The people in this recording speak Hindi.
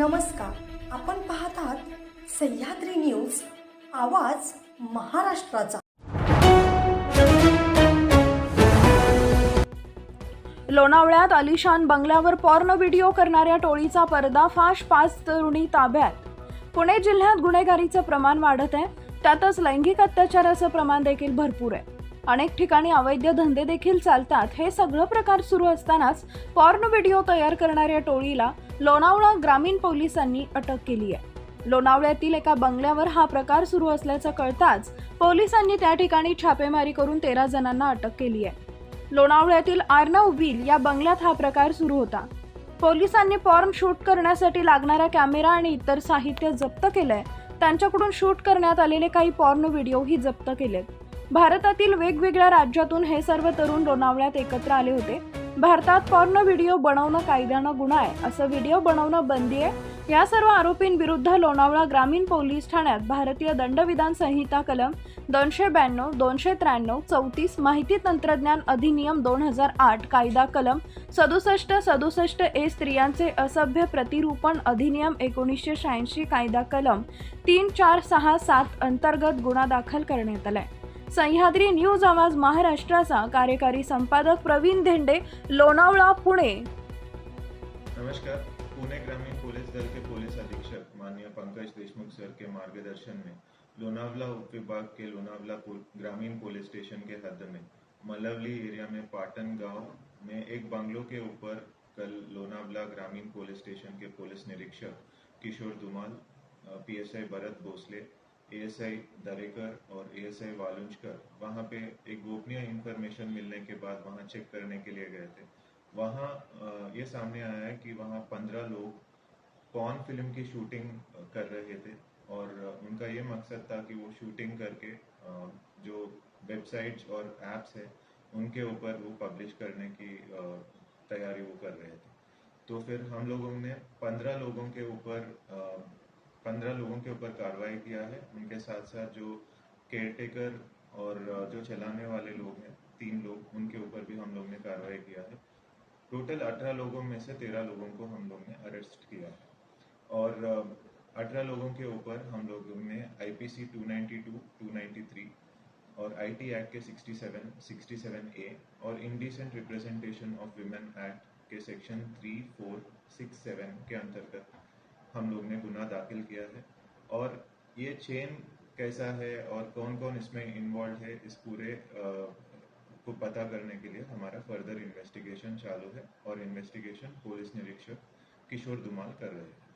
नमस्कार. आपण पाहत आहात सह्याद्री न्यूज आवाज महाराष्ट्राचा. लोणावळ्यात अलिशान बंगल्यावर पॉर्न व्हिडिओ करणाऱ्या टोळीचा पर्दाफाश पाच तरुणी ताब्यात. पुणे जिल्ह्यात गुन्हेगारीचं प्रमाण वाढत आहे. त्यातच लैंगिक अत्याचाराचं प्रमाण देखील भरपूर आहे. अनेक ठिकाणी अवैध धंदे देखील चालतात. हे सगळं प्रकार सुरू असतानाच पॉर्न व्हिडिओ तयार करणाऱ्या टोळीला लोणावळा ग्रामीण पोलिसांनी अटक केली आहे. लोणावळ्यातील एका बंगल्यावर हा प्रकार सुरू असल्याचं कळताच पोलिसांनी त्या ठिकाणी छापेमारी करून तेरा जणांना अटक केली आहे. लोणावळ्यातील आर्नव व्हील या बंगल्यात हा प्रकार सुरू होता. पोलिसांनी पॉर्न शूट करण्यासाठी लागणारा कॅमेरा आणि इतर साहित्य जप्त केलंय. त्यांच्याकडून शूट करण्यात आलेले काही पॉर्न व्हिडिओही जप्त केलेत. भारतातील वेगवेगळ्या राज्यातून हे सर्व तरुण लोणावळ्यात एकत्र आले होते. भारतात पॉर्न व्हिडिओ बनवणं कायद्यानं गुन्हा आहे. असं व्हिडिओ बनवणं बंदी आहे. या सर्व आरोपींविरुद्ध लोणावळा ग्रामीण पोलीस ठाण्यात भारतीय दंडविधान संहिता कलम दोनशे ब्याण्णव दोनशे त्र्याण्णव चौतीस माहिती तंत्रज्ञान अधिनियम दोन हजार आठ कायदा कलम सदुसष्ट सदुसष्ट ए स्त्रियांचे असभ्य प्रतिरूपण अधिनियम एकोणीसशे शहाऐंशी कायदा कलम तीन चार सहा सात अंतर्गत गुन्हा दाखल करण्यात आलाय. सह्याद्री न्यूज़ आवाज़ महाराष्ट्राचा कार्यकारी संपादक प्रवीण धेंडे, लोणावळा, पुणे. नमस्कार. पुणे ग्रामीण पुलिस दल के पुलिस अधीक्षक माननीय पंकज देशमुख सर के मार्गदर्शन में लोनावला उप विभाग के लोनावला ग्रामीण पुलिस स्टेशन के हद में, मलवली एरिया में पाटन गाँव में एक बंगलों के ऊपर कल लोनावला ग्रामीण पुलिस स्टेशन के पुलिस निरीक्षक किशोर धुमाल पीएसआई भरत भोसले एएसआई दरेकर और एएसआई वालुंजकर वहाँ पे एक गोपनीय इंफॉर्मेशन मिलने के बाद वहाँ चेक करने के लिए गए थे। वहाँ ये सामने आया है कि वहाँ पंद्रह लोग पॉन फ़िल्म की शूटिंग कर रहे थे और उनका ये मकसद था कि वो शूटिंग करके जो वेबसाइट्स और एप्स है, उनके ऊपर वो पब्लिश करने की तैयारी वो कर रहे थे। तो फिर हम लोगों ने पंद्रह लोगों के ऊपर पंद्रह लोगों के ऊपर कार्रवाई किया है। उनके साथ साथ जो केयरटेकर और जो चलाने वाले लोग हैं तीन लोग उनके ऊपर भी हम लोग ने कार्रवाई किया है। टोटल अठारह लोगों में से तेरह लोगों को हम लोग ने अरेस्ट किया है। और अठारह लोगों के ऊपर हम लोगों ने आईपीसी 292, 293 और आईटी एक्ट के 67, 67 ए और indecent representation of women act के सेक्शन 3, 4, 6, 7 के अंतर्गत हम लोग ने गुना दाखिल किया है। और ये चेन कैसा है और कौन कौन इसमें इन्वॉल्व है इस पूरे को पता करने के लिए हमारा फर्दर इन्वेस्टिगेशन चालू है और इन्वेस्टिगेशन पुलिस निरीक्षक किशोर दुमाल कर रहे हैं।